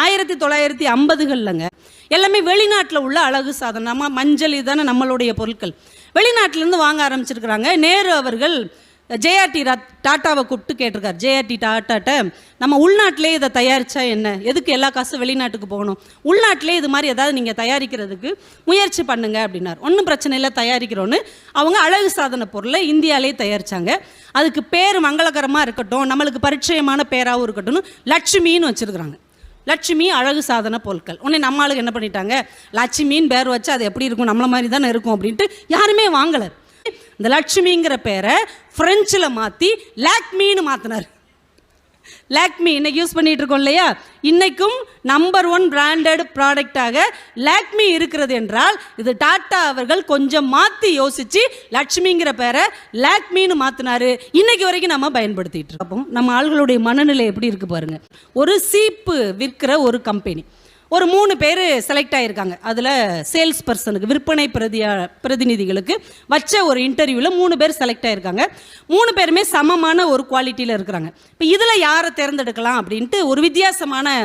ஆயிரத்தி தொள்ளாயிரத்தி ஐம்பதுகள்லங்க எல்லாமே வெளிநாட்டில் உள்ள அழகு சாதனமாக நம்ம மஞ்சள் இதுதானே நம்மளுடைய பொருட்கள். வெளிநாட்டிலேருந்து வாங்க ஆரம்பிச்சிருக்கிறாங்க. நேரு அவர்கள் ஜேஆர்டி டாட்டாவை கூப்பிட்டு கேட்டிருக்கார். ஜேஆர்டி டாட்டாட்ட நம்ம உள்நாட்டிலே இதை தயாரித்தா என்ன? எதுக்கு எல்லா காசும் வெளிநாட்டுக்கு போகணும்? உள்நாட்டிலே இது மாதிரி ஏதாவது நீங்கள் தயாரிக்கிறதுக்கு முயற்சி பண்ணுங்க அப்படின்னார். ஒன்றும் பிரச்சனை இல்லை தயாரிக்கிறோன்னு. அவங்க அழகு சாதன பொருளை இந்தியாவிலே தயாரிச்சாங்க. அதுக்கு பேர் மங்களகரமாக இருக்கட்டும் நம்மளுக்கு பரிச்சயமான பேராகவும் இருக்கட்டும்னு லட்சுமின்னு வச்சுருக்குறாங்க. லட்சுமி அழகு சாதன பொருட்கள். உடனே நம்ம ஆளுக்கு என்ன பண்ணிட்டாங்க? லட்சுமின்னு பேர் வச்சு அது எப்படி இருக்கும்? நம்மளை மாதிரி தானே இருக்கும் அப்படின்ட்டு யாருமே வாங்கலை. இந்த லட்சுமிங்கிற பேரை ஃப்ரெஞ்சில் மாற்றி லாக்மின்னு மாற்றினார் லேக்மி இன்னைக்கு யூஸ் பண்ணிட்டு இருக்கோம் இல்லையா? இன்னைக்கும் நம்பர் ஒன் பிராண்டட் ப்ராடக்டாக லேக்மி இருக்கிறது என்றால் இது டாட்டா அவர்கள் கொஞ்சம் மாற்றி யோசிச்சு லட்சுமிங்கிற பேரை லேக்மின்னு மாற்றினாரு இன்னைக்கு வரைக்கும் நம்ம பயன்படுத்திட்டு இருக்கோம். நம்ம ஆள்களுடைய மனநிலை எப்படி இருக்கு பாருங்க. ஒரு சீப்பு விற்கிற ஒரு கம்பெனி ஒரு மூணு பேர் செலக்ட் ஆகியிருக்காங்க அதில் சேல்ஸ் பர்சனுக்கு விற்பனை பிரதியா பிரதிநிதிகளுக்கு வச்ச ஒரு இன்டர்வியூவில் மூணு பேர் செலக்ட் ஆகியிருக்காங்க மூணு பேருமே சமமான ஒரு குவாலிட்டியில் இருக்கிறாங்க. இப்போ இதில் யாரை தேர்ந்தெடுக்கலாம் அப்படின்ட்டு ஒரு வித்தியாசமான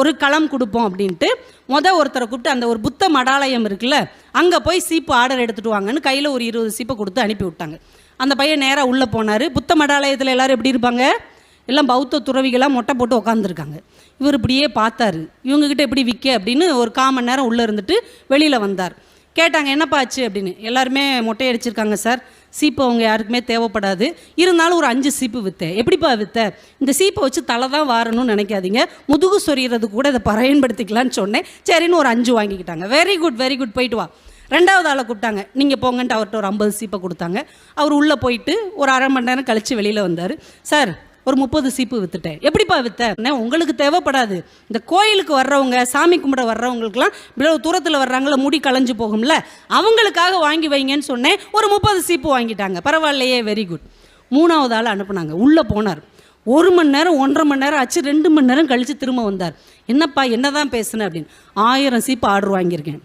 ஒரு களம் கொடுப்போம் அப்படின்ட்டு மொதல் ஒருத்தரை கூப்பிட்டு அந்த ஒரு புத்த மடாலயம் இருக்குல்ல அங்கே போய் சீப்பு ஆர்டர் எடுத்துகிட்டு வாங்கன்னு கையில் ஒரு இருபது சீப்பை கொடுத்து அனுப்பி விட்டாங்க அந்த பையன் நேராக உள்ளே போனார். புத்த மடாலயத்தில் எல்லோரும் எப்படி இருப்பாங்க? எல்லாம் பௌத்த துறவிகளாக மொட்டை போட்டு உட்காந்துருக்காங்க இவர் இப்படியே பார்த்தாரு. இவங்ககிட்ட எப்படி விற்க அப்படின்னு ஒரு கால் மணி நேரம் உள்ளே இருந்துட்டு வெளியில் வந்தார். கேட்டாங்க என்னப்பா ஆச்சு? அப்படின்னு. எல்லாருமே மொட்டை அடிச்சிருக்காங்க சார். சீப்பு அவங்க யாருக்குமே தேவைப்படாது. இருந்தாலும் ஒரு அஞ்சு சீப்பு விற்றேன் எப்படிப்பா வித்த? இந்த சீப்பை வச்சு தலை தான் வாரணும்னு நினைக்காதீங்க. முதுகு சொறிகிறது கூட இதை பயன்படுத்திக்கலான்னு சொன்னேன். சரின்னு ஒரு அஞ்சு வாங்கிக்கிட்டாங்க. வெரி குட் வெரி குட் போயிட்டு வா. ரெண்டாவது ஆளை கூப்பிட்டாங்க. நீங்கள் போங்கன்ட்டு அவர்கிட்ட ஒரு ஐம்பது சீப்பை கொடுத்தாங்க. அவர் உள்ளே போயிட்டு ஒரு அரை மணி நேரம் கழித்து வெளியில் வந்தார். சார் ஒரு முப்பது சீப்பு வித்துட்டேன். எப்படிப்பா வித்த உங்களுக்கு தேவைப்படாது. இந்த கோயிலுக்கு வர்றவங்க சாமி கும்பிட வர்றவங்களுக்குலாம் இவ்வளவு தூரத்தில் வர்றாங்கள முடி களைஞ்சு போகும்ல அவங்களுக்காக வாங்கி வைங்கன்னு சொன்னேன். ஒரு முப்பது சீப்பு வாங்கிட்டாங்க. பரவாயில்லையே வெரி குட் மூணாவது ஆள் அனுப்புனாங்க. உள்ளே போனார். ஒரு மணி நேரம் ஒன்றரை மணி நேரம் ஆச்சு. ரெண்டு மணி நேரம் கழித்து திரும்ப வந்தார். என்னப்பா என்னதான் பேசுனேன் அப்படின்னு. ஆயிரம் சீப்பு ஆர்டர் வாங்கியிருக்கேன்.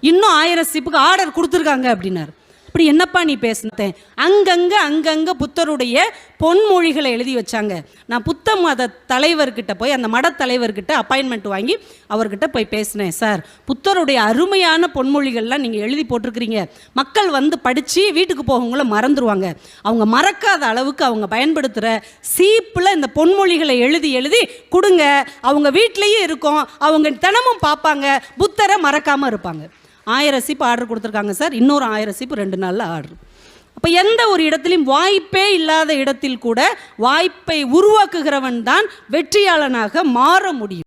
இன்னும் ஆயிரம் சீப்புக்கு ஆர்டர் கொடுத்துருக்காங்க அப்படின்னாரு. அப்படி என்னப்பா நீ பேசினேன் அங்கங்கே அங்கங்கே புத்தருடைய பொன்மொழிகளை எழுதி வச்சாங்க. நான் புத்த மத தலைவர்கிட்ட போய் அந்த மட தலைவர்கிட்ட அப்பாயின்மெண்ட் வாங்கி அவர்கிட்ட போய் பேசினேன் சார். புத்தருடைய அருமையான பொன்மொழிகள்லாம் நீங்கள் எழுதி போட்டிருக்கிறீங்க. மக்கள் வந்து படித்து வீட்டுக்கு போகவங்கள மறந்துடுவாங்க அவங்க மறக்காத அளவுக்கு அவங்க பயன்படுத்துகிற சீப்பில் இந்த பொன்மொழிகளை எழுதி எழுதி கொடுங்க. அவங்க வீட்லேயும் இருக்கும். அவங்க தினமும் பார்ப்பாங்க. புத்தரை மறக்காமல் இருப்பாங்க. ஆயிரம் சீப்பு ஆர்டர் கொடுத்துருக்காங்க சார். இன்னொரு ஆயிரம் சீப்பு ரெண்டு நாளில் ஆர்டர் அப்போ எந்த ஒரு இடத்துலையும் வாய்ப்பே இல்லாத இடத்தில் கூட வாய்ப்பை உருவாக்குகிறவன் தான் வெற்றியாளனாக மாற முடியும்.